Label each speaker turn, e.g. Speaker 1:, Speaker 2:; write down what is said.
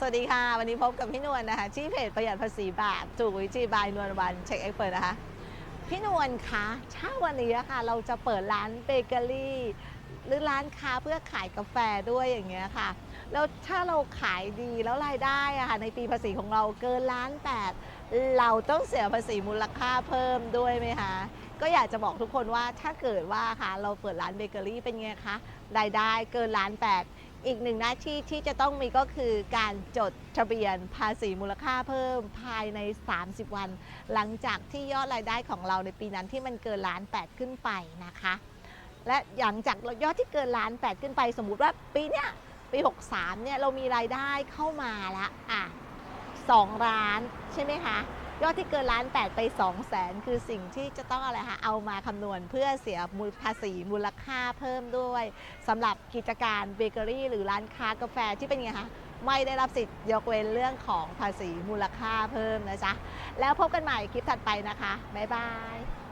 Speaker 1: สวัสดีค่ะ วันนี้พบกับพี่นวลนะคะที่เพจประหยัดภาษีบาทถูกวิธีบายนวลวันเช็คเอ็กเปิดนะคะ พี่นวลคะถ้าวันนี้อะค่ะ เราจะเปิดร้านเบเกอรี่หรือร้านค้าเพื่อขายกาแฟด้วยอย่างเงี้ยค่ะ แล้วถ้าเราขายดีแล้วรายได้อะค่ะในปีภาษีของเราเกินล้านแปดเราต้องเสียภาษีมูลค่าเพิ่มด้วยไหมคะก็อยากจะบอกทุกคนว่าถ้าเกิดว่าค่ะเราเปิดร้านเบเกอรี่เป็นไงคะรายได้เกินล้านแปด อีกหนึ่งหน้าที่ที่จะต้องมีก็คือการจดทะเบียนภาษีมูลค่าเพิ่มภายใน 30 วัน หลังจากที่ยอดรายได้ของเราในปีนั้นที่มันเกินล้านแปดขึ้นไปนะคะ และหลังจากยอดที่เกินล้านแปดขึ้นไป สมมุติว่าปีเนี้ยปี 63เนี่ยเรามีรายได้เข้ามาละอะ 2ล้านใช่ไหมคะยอดที่เกินล้านแปดไป2 0 0แสนคือสิ่งที่จะต้องอะไรคะเอามาคำนวณเพื่อเสียมูลภาษีมูลค่าเพิ่มด้วยสำหรับกิจการเบเกอรี่หรือร้านค้ากาแฟที่เป็นไงคะไม่ได้รับสิทธิ์ยกเว้นเรื่องของภาษีมูลค่าเพิ่มนะจ๊ะแล้วพบกันใหม่คลิปถัดไปนะคะ บ๊ายบาย